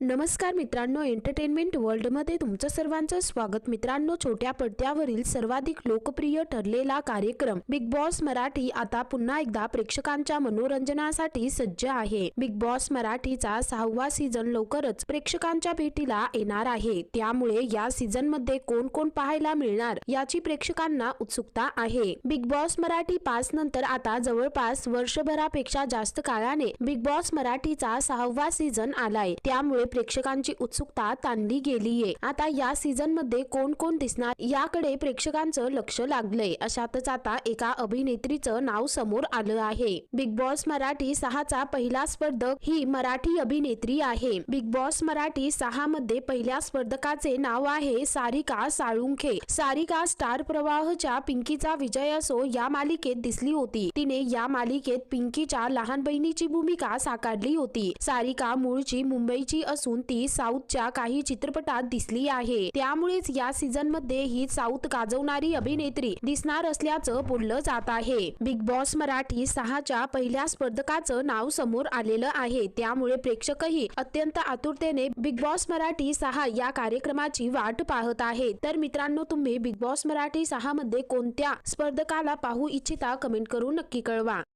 नमस्कार मित्रांनो एंटरटेनमेंट वर्ल्डमध्ये तुमचं सर्वांचं स्वागत. मित्रांनो छोट्या पडद्यावरील सर्वाधिक लोकप्रिय ठरलेला कार्यक्रम बिग बॉस मराठी आता पुन्हा एकदा प्रेक्षकांच्या मनोरंजनासाठी सज्ज आहे. बिग बॉस मराठीचा सहावा सीझन लवकरच प्रेक्षकांच्या भेटीला येणार आहे. त्यामुळे या सीझनमध्ये कोण कोण पाहायला मिळणार याची प्रेक्षकांना उत्सुकता आहे. बिग बॉस मराठी पाच नंतर आता जवळपास वर्षभरापेक्षा जास्त काळाने बिग बॉस मराठीचा सहावा सीझन आलाय. त्यामुळे प्रेक्षकांची उत्सुकता ताणली गेलीये. आता या सीझनमध्ये कोण कोण दिसणार याकडे प्रेक्षकांचं लक्ष लागलंय. अशातच आता एका अभिनेत्रीचं नाव समोर आलं आहे. बिग बॉस मराठी सहाचा पहिला स्पर्धक ही मराठी अभिनेत्री आहे. बिग बॉस मराठी सहा मध्ये पहिल्या स्पर्धकाचे नाव आहे सारिका साळुंखे. सारिका स्टार प्रवाहच्या पिंकीचा विजय असो या मालिकेत दिसली होती. तिने या मालिकेत पिंकीच्या लहान बहिणीची भूमिका साकारली होती. सारिका मूळची मुंबईची असून ती साऊथच्या काही चित्रपटात दिसली आहे. त्यामुळेच या सीझनमध्ये ही साऊथ गाजवणारी अभिनेत्री दिसणार असल्याचं बोललं जात आहे. बिग बॉस मराठी सहाच्या पहिल्या स्पर्धकाचं नाव समोर आलेलं आहे. त्यामुळे प्रेक्षकही अत्यंत आतुरतेने बिग बॉस मराठी सहा या कार्यक्रमाची वाट पाहत आहेत. तर मित्रांनो तुम्ही बिग बॉस मराठी सहा मध्ये कोणत्या स्पर्धकाला पाहू इच्छिता कमेंट करून नक्की कळवा.